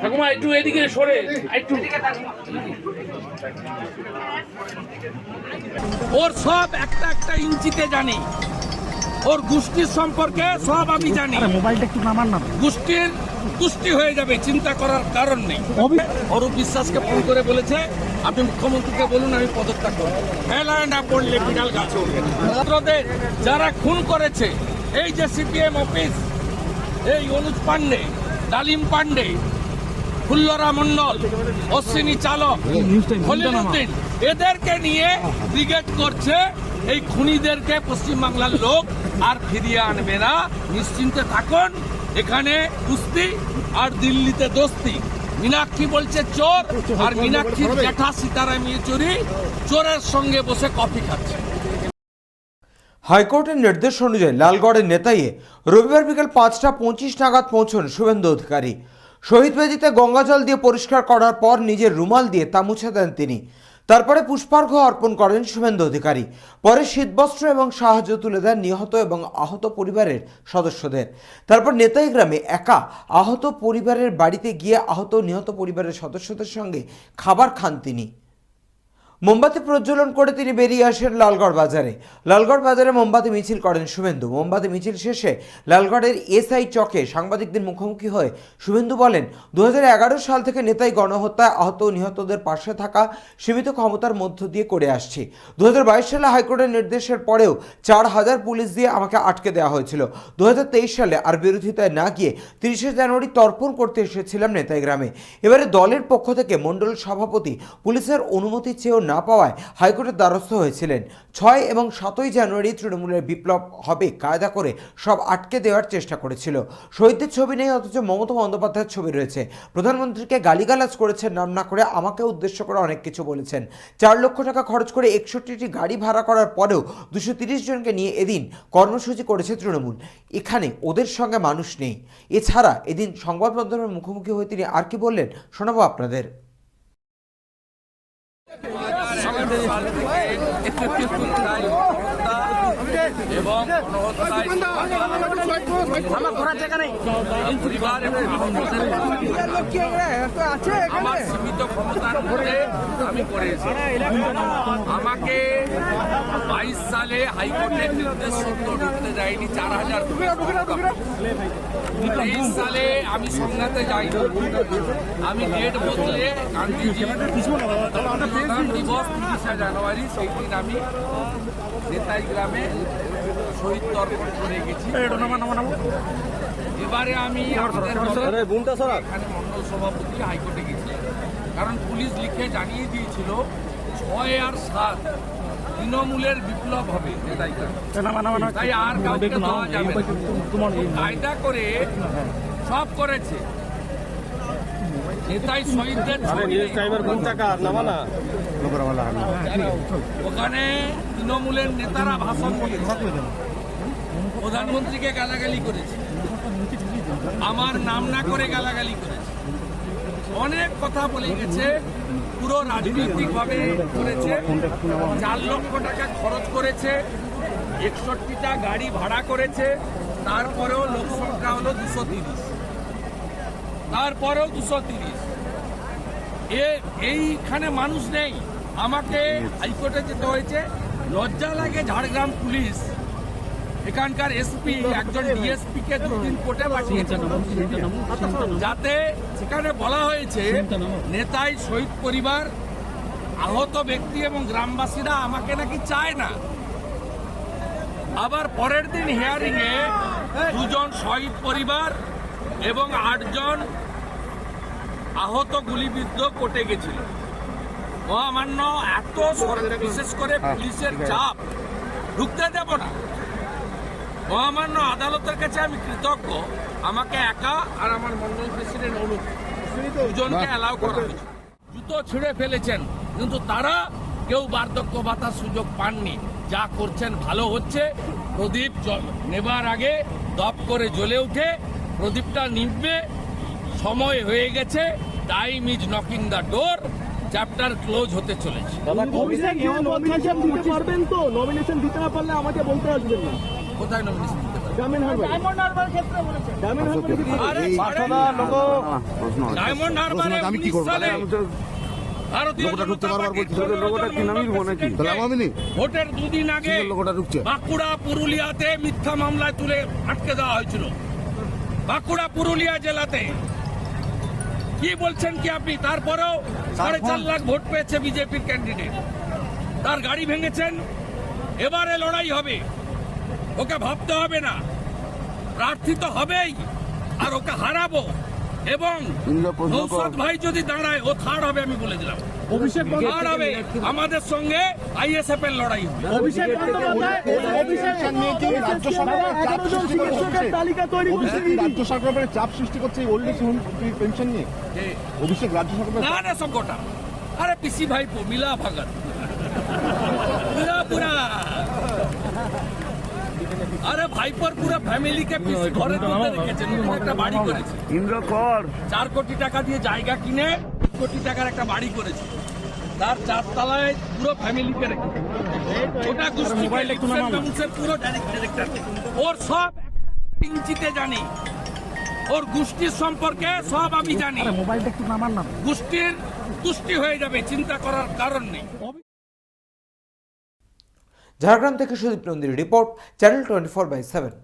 ঠাকুমা একটু এদিকে সরে একটু। ওর সব একটা একটা ইঞ্চিতে জানি। ওর গোষ্ঠীর সম্পর্কে সব আমি জানি। মোবাইলটা একটু নামান না। গোষ্ঠীর তুষ্টি হয়ে যাবে চিন্তা করার কারণ নেই। অরূপ বিশ্বাসকে ফোন করে বলেছে আপনি মুখ্যমন্ত্রীকে বলুন আমি পদত্যাগ করব। মেলায় না পড়লে বিড়াল গাছে উঠবে ছাত্রদের যারা খুন করেছে এই যে সিপিএম অফিস এই অনুজ পান্ডে ডালিম পান্ডে ফুল্লরা মন্ডল অশ্বিনী চালক খলিলুদ্দিন এদেরকে নিয়ে ব্রিগেড করছে। এই খুনিদেরকে পশ্চিমবাংলার লোক আর ফিরিয়ে আনবে না। নিশ্চিন্তে থাকুন এখানে কুস্তি আর দিল্লিতে দোস্তি। মীনাক্ষী বলছে চোর আর মীনাক্ষীর জ্যাঠা সীতারাম ইয়েচুরি চোরের সঙ্গে বসে কফি খাচ্ছে। হাইকোর্টের নির্দেশ অনুযায়ী লালগড়ের নেতাইয়ে রবিবার বিকেল পাঁচটা পঁচিশ নাগাদ পৌঁছন শুভেন্দু অধিকারী। শহীদ বেদিতে গঙ্গাজল দিয়ে পরিষ্কার করার পর নিজের রুমাল দিয়ে তা মুছে দেন তিনি। তারপরে পুষ্পার্ঘ অর্পণ করেন শুভেন্দু অধিকারী। পরে শীতবস্ত্র এবং সাহায্য তুলে দেন নিহত এবং আহত পরিবারের সদস্যদের। তারপর নেতাই গ্রামে একা আহত পরিবারের বাড়িতে গিয়ে আহত নিহত পরিবারের সদস্যদের সঙ্গে খাবার খান তিনি। মোমবাতি প্রজ্বলন করে তিনি বেরিয়ে আসেন লালগড় বাজারে। লালগড় বাজারে মোমবাতি মিছিল করেন শুভেন্দু। মোমবাতি মিছিল শেষে লালগড়ের এসআই চকে সাংবাদিকদের মুখোমুখি হয়ে শুভেন্দু বলেন দু হাজার এগারো সাল থেকে নেতাই গণহত্যায় আহত নিহতদের পাশে থাকা সীমিত ক্ষমতার মধ্য দিয়ে করে আসছি। দু হাজার বাইশ সালে হাইকোর্টের নির্দেশের পরেও চার হাজার পুলিশ দিয়ে আমাকে আটকে দেওয়া হয়েছিল। দু হাজার তেইশ সালে আর বিরোধিতায় না গিয়ে তিরিশে জানুয়ারি তর্পণ করতে এসেছিলাম নেতাই গ্রামে। এবারে দলের পক্ষ থেকে মণ্ডল সভাপতি পুলিশের অনুমতি চেয়েও না পাওয়ায় হাইকোর্টের দ্বারস্থ হয়েছিলেন। ছয় এবং সাতই জানুয়ারি তৃণমূলের বিপ্লব হবে কায়দা করে সব আটকে দেওয়ার চেষ্টা করেছিল। শহীদদের ছবি নেই, অথচ মমতা বন্দ্যোপাধ্যায়ের ছবি রয়েছে। প্রধানমন্ত্রীকে গালিগালাজ করেছেন, নাম না করে আমাকে উদ্দেশ্য করে অনেক কিছু বলেছেন। চার লক্ষ টাকা খরচ করে একষট্টিটি গাড়ি ভাড়া করার পরেও দুশো জনকে নিয়ে এদিন কর্মসূচি করেছে তৃণমূল। এখানে ওদের সঙ্গে মানুষ নেই। এছাড়া এদিন সংবাদ মাধ্যমের মুখোমুখি হয়ে তিনি আর কি বললেন, শোনাবো আপনাদের। Este es এবং পরিবার এবং আমার সীমিত ক্ষমতার মধ্যে আমি করেছি আমাকে বাইশ সালে হাইকোর্টের নির্দেশ সত্য ঢুকতে যায়নি চার হাজার তেইশ সালে আমি সংঘাতে যাইনি। আমি ডেট বদলে গান্ধীজি প্রধান দিবস তিরিশে জানুয়ারি সেই দিন আমি নেতাই গ্রামে শহীদ তর্পণ করে গেছি এবারে আমি এখানে মন্ডল সভাপতি হাইকোর্টে গেছিলাম কারণ পুলিশ লিখে জানিয়ে দিয়েছিল ছয় আর সাত তৃণমূলের বিপ্লব হবে তাই আর কাউকে দেওয়া যাবে কায়দা করে সব করেছে। নেতাই শহীদদের ওখানে তৃণমূলের নেতারা ভাষণ প্রধানমন্ত্রীকে গালাগালি করেছে। আমার নাম না করে গালাগালি করেছে। অনেক কথা বলে গেছে, পুরো রাজনৈতিকভাবে করেছে, চার লক্ষ টাকা খরচ করেছে, একষট্টিটা গাড়ি ভাড়া করেছে, তারপরেও লোক সংখ্যা হলো দুশো তিরিশ। তারপরেও দুশো তিরিশ। এইখানে মানুষ নেই। আমাকে হাইকোর্টে যেতে হয়েছে লজ্জা লাগে ঝাড়গ্রাম পুলিশ। এখানকার এসপি একজন ডিএসপি কে দুদিন কোর্টে পাঠিয়েছেন যাতে সেখানে বলা হয়েছে, নেতাই শহীদ পরিবার, আহত ব্যক্তি এবং গ্রামবাসীরা আমাকে নাকি চায় না। আবার পরের দিন হিয়ারিং এ দুজন শহীদ পরিবার এবং আটজন আহত গুলিবিদ্ধ কোর্টে গেছিল। মহামান্য এত বিশেষ করে পুলিশের চাপ। ঢুকতে দেব না। মহামান্য আদালতের কাছে আমি কৃতজ্ঞ। আমাকে একা আর আমার মন্ডল প্রেসিডেন্ট অনুপ দুজনকে অ্যালাউ করা হয়েছে। জুতো ছিঁড়ে ফেলেছেন কিন্তু তারা কেউ বার্ধক্য ভাতার সুযোগ পাননি। যা করছেন ভালো হচ্ছে। প্রদীপ নেবার আগে দপ করে জ্বলে উঠে প্রদীপটা নিভবে। সময় হয়ে গেছে। Time is knocking the door chapter close হতে চলেছে। অভিষেক নমিনেশন দিতে পারবেন তো? নমিনেশন দিতে না পারলে আমাকে বলতে আসবেন না। কোথায় নমিনেশন দিতে পারে ডায়মন্ড হারবার ক্ষেত্রে বলেছে। ডায়মন্ড আরে ডায়মন্ড হারবারে আমি কি করব? লোকটা ঢুকতে বারবার পার্টির লোকটা কি নামিয়ে দেবো নাকি? প্রেসিডেন্টকে তাহলে আমি নি? ভোটের দুদিন আগে লোকটা ঢুকছে। বাঁকুড়া পুরুলিয়াতে মিথ্যা মামলায় তুলে আটকে দেওয়া হয়েছিল। বাঁকুড়া পুরুলিয়া জেলাতে কি বলছেন কি আপনি? তারপরেও সাড়ে চার লাখ ভোট পেয়েছে বিজেপির ক্যান্ডিডেট তার গাড়ি ভেঙেছেন এবারে লড়াই হবে। ওকে ভাবতে হবে না। প্রার্থী তো হবেই আর ওকে হারাবো। এবং নৌসাদ ভাই যদি দাঁড়ায় ও থার্ড হবে আমি বলে দিলাম। অভিষেক থার্ড হবে আমাদের সঙ্গে আইএসএফ এর লড়াই হবে। অভিষেক রাজ্য সরকার সরকারের চাপ সৃষ্টি করছে এই ওল্ড এজ পেনশন নিয়ে? অভিষেক রাজ্য সরকারের না না সবকটা আরে পিসি ভাইপো মিলা ভাগত পুরা পুরা আরে ভাইপোর পুরো ফ্যামিলিকে পিসি ঘরে তুলতে রেখেছে নতুন একটা বাড়ি করেছে। ইন্দ্র কর। চার কোটি টাকা দিয়ে জায়গা কিনে দু কোটি টাকার একটা বাড়ি করেছে। তার চারতলায় পুরো ফ্যামিলিকে রেখে ওটা গোষ্ঠী পুরো ডাইরেক্টর ওর সব ইঞ্চিতে জানি। ওর গোষ্ঠীর সম্পর্কে সব আমি জানি। মোবাইলটা একটু নামান না গোষ্ঠীর তুষ্টি হয়ে যাবে চিন্তা করার কারণ নেই। ঝাড়গ্রাম থেকে Sudip নন্দীর report channel twenty four by seven